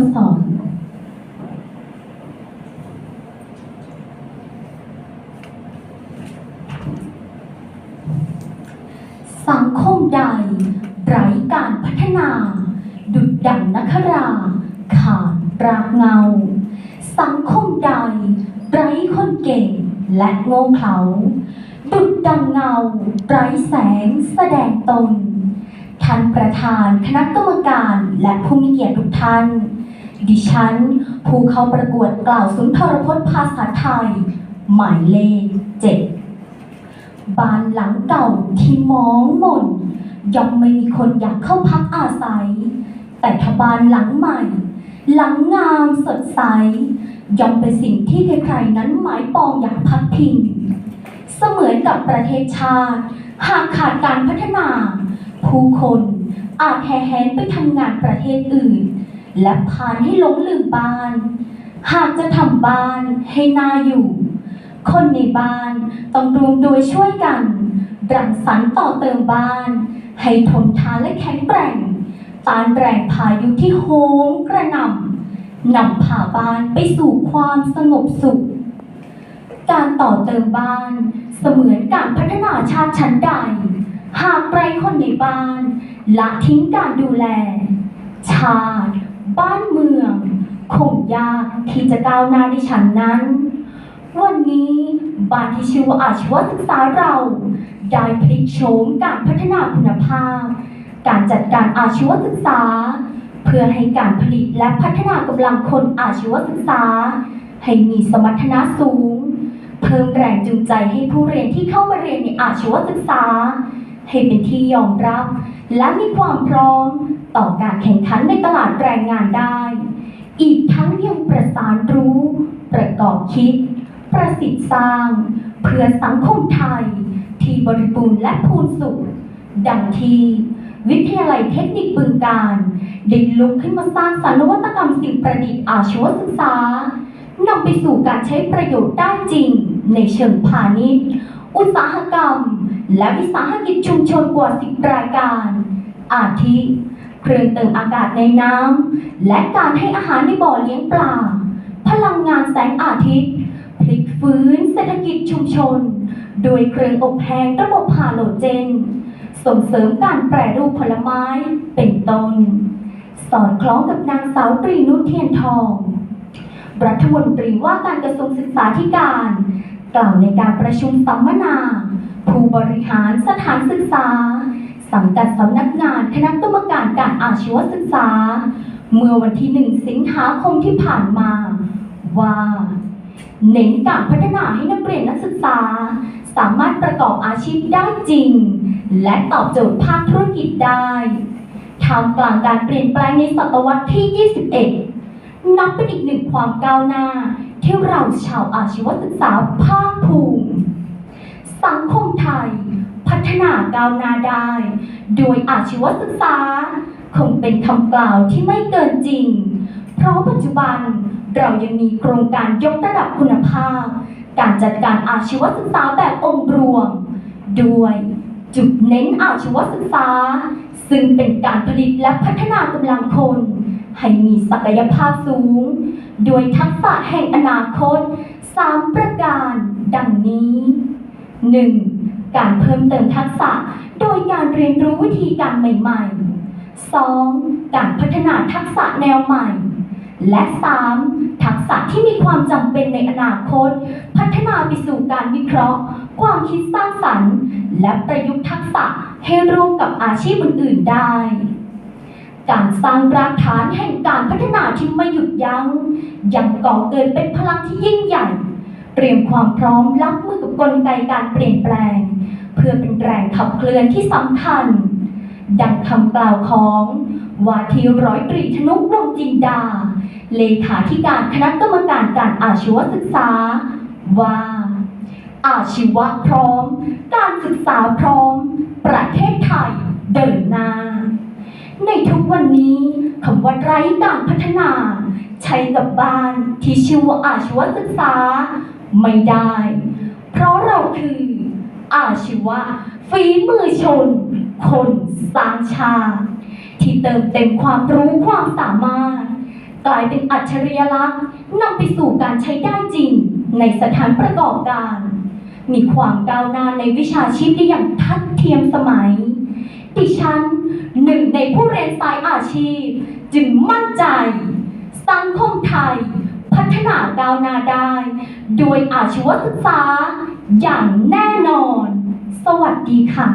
ดสอบสังคมใดไร้การพัฒนา ดุดดังนักรา ขาดรากเงา สังคมใดไร้คนเก่งและโง่เขลาดุดดังเงาไร้แสงแสดงตนท่านประธานคณะกรรมการและผู้มีเกียรติทุกท่าน ดิฉัน ผู้เข้าประกวดกล่าวสุนทรพจน์ภาษาไทย หมายเลขเจ็ดบ้านหลังเก่าที่มองหม่นย่อมไม่มีคนอยากเข้าพักอาศัย แต่ถ้าบ้านหลังใหม่ หลังงามสดใสย่อมเป็นสิ่งที่ใครๆนั้นหมายปองอยากพักพิง เสมือนกับประเทศชาติ หากขาดการพัฒนา ผู้คนอาจแห่แหนไปทำงานประเทศอื่น และพานให้หลงลืมบ้าน หากจะทำบ้านให้น่าอยู่ คนในบ้านต้องรวมโดยช่วยกัน รังสรรค์ต่อเติมบ้าน ให้ทนทานและแข็งแกร่งต้านแรงพายุที่โหมกระหน่ำนำพาบ้านไปสู่ความสงบสุข การต่อเติมบ้านเสมือนการพัฒนาชาติชั้นใด หากไรคนในบ้านละทิ้งการดูแล ชาติ บ้านเมือง คงยากที่จะก้าวหน้าในชั้นนั้น วันนี้บ้านที่ชื่อว่าอาชีวศึกษาเรา ได้พลิกโฉมการพัฒนาคุณภาพ การจัดการอาชีวศึกษา เพื่อให้การผลิตและพัฒนากำลังคนอาชีวศึกษา ให้มีสมรรถนะสูง เพิ่มแรงจูงใจให้ผู้เรียนที่เข้ามาเรียนในอาชีวศึกษา ให้เป็นที่ยอมรับ และมีความพร้อมต่อการแข่งขันในตลาดแรงงานได้ อีกทั้งยังประสานรู้ ประกอบคิด ประสิทธิ์สร้าง เพื่อสังคมไทย ที่บริบูรณ์และพูนสุข ดังที่วิทยาลัยเทคนิคบึงการได้ลุกขึ้นมาสร้างสรรค์นวัตกรรมสิ่งประดิษฐ์อาชีวศึกษานำไปสู่การใช้ประโยชน์ได้จริง ในเชิงพาณิชย์ อุตสาหกรรม และวิสาหกิจชุมชนกว่า10รายการ อาทิ เครื่องเติมอากาศในน้ำ และการให้อาหารในบ่อเลี้ยงปลา พลังงานแสงอาทิตย์ พลิกฟื้นเศรษฐกิจชุมชน โดยเครื่องอบแห้งระบบฮาโลเจน ส่งเสริมการแปรรูปผลไม้เป็นต้น สอดคล้องกับนางสาวตรีนุชเทียนทอง รัฐมนตรีว่าการกระทรวงศึกษาธิการ กล่าวในการประชุมสัมมนา ผู้บริหารสถานศึกษา สังกัดสำนักงานคณะกรรมการการอาชีวศึกษา เมื่อวันที่หนึ่งสิงหาคมที่ผ่านมา ว่าเน้นการพัฒนาให้นักเรียนนักศึกษา สามารถประกอบอาชีพได้จริง และตอบโจทย์ภาคธุรกิจได้ท่ามกลางการเปลี่ยนแปลงในศตวรรษที่ 21 นับเป็นอีกหนึ่งความก้าวหน้า ที่เราชาวอาชีวศึกษาภาคภูมิ สังคมไทย พัฒนาก้าวหน้าได้ โดยอาชีวศึกษา คงเป็นคำกล่าวที่ไม่เกินจริง เพราะปัจจุบันเรายังมีโครงการยกระดับคุณภาพ การจัดการอาชีวศึกษาแบบองค์รวม ด้วยจุดเน้นอาชีวศึกษา ซึ่งเป็นการผลิตและพัฒนากำลังคน ให้มีศักยภาพสูงโดยทักษะแห่งอนาคต 3 ประการดังนี้ 1. การเพิ่มเติมทักษะ โดยการเรียนรู้วิธีการใหม่ๆ 2. การพัฒนาทักษะแนวใหม่ และ 3. ทักษะที่มีความจำเป็นในอนาคต พัฒนาไปสู่การวิเคราะห์ ความคิดสร้างสรรค์ และประยุกต์ทักษะให้ร่วมกับอาชีพอื่นๆได้ การสร้างรากฐานแห่งการพัฒนาที่ไม่หยุดยัง้งยังก่อเกิดเป็นพลังที่ยิ่งใหญ่ เตรียมความพร้อมรับมือกับกลไกการเปลี่ยนแปลง เพื่อเป็นแรงขับเคลื่อนที่สำคัญ ดังคำกล่าวของว่าที่ร้อยตรีธนุวงจินดา เลขาธิการคณะกรรมการการอาชีวศึกษา ว่า อาชีวะพร้อม การศึกษาพร้อม ประเทศไทยเดินหน้า ในทุกวันนี้คำว่าไร้การพัฒนา ใช้กับบ้านที่ชื่อว่าอาชีวศึกษา ไม่ได้ เพราะเราคือ อาชีวะฝีมือชน คนสร้างชาติที่เติมเต็มความรู้ความสามารถ กลายเป็นอัจฉริยลักษณ์นำไปสู่การใช้ได้จริงในสถานประกอบการ มีความก้าวหน้าในวิชาชีพได้อย่างทัดเทียมสมัย ดิฉันหนึ่งในผู้เรียนสายอาชีพ จึงมั่นใจ สังคมไทย พัฒนาก้าวหน้าได้ โดยอาชีวศึกษา อย่างแน่นอน สวัสดีค่ะ